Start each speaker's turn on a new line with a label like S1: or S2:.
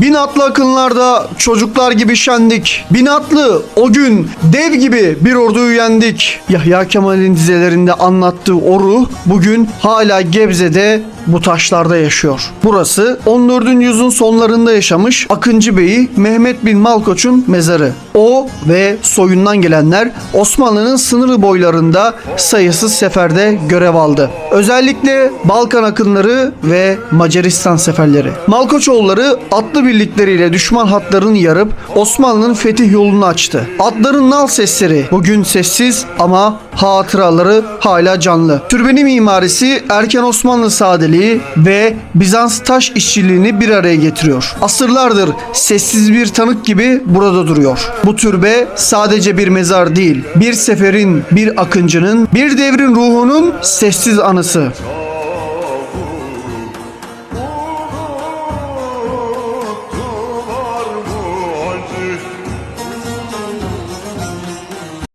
S1: Bin atlı akınlarda çocuklar gibi şendik. Bin atlı o gün dev gibi bir orduyu yendik. Yahya Kemal'in dizelerinde anlattığı o ruh bugün hala Gebze'de bu taşlarda yaşıyor. Burası 14. yüzyılın sonlarında yaşamış Akıncı Bey'i Mehmet bin Malkoç'un mezarı. O ve soyundan gelenler Osmanlı'nın sınırı boylarında sayısız seferde görev aldı. Özellikle Balkan akınları ve Macaristan seferleri. Malkoçoğulları atlı birlikleriyle düşman hatlarını yarıp Osmanlı'nın fetih yolunu açtı. Atların nal sesleri bugün sessiz ama hatıraları hala canlı. Türbenin mimarisi erken Osmanlı sadeliği ve Bizans taş işçiliğini bir araya getiriyor. Asırlardır sessiz bir tanık gibi burada duruyor. Bu türbe sadece bir mezar değil, bir seferin, bir akıncının, bir devrin ruhunun sessiz anısı.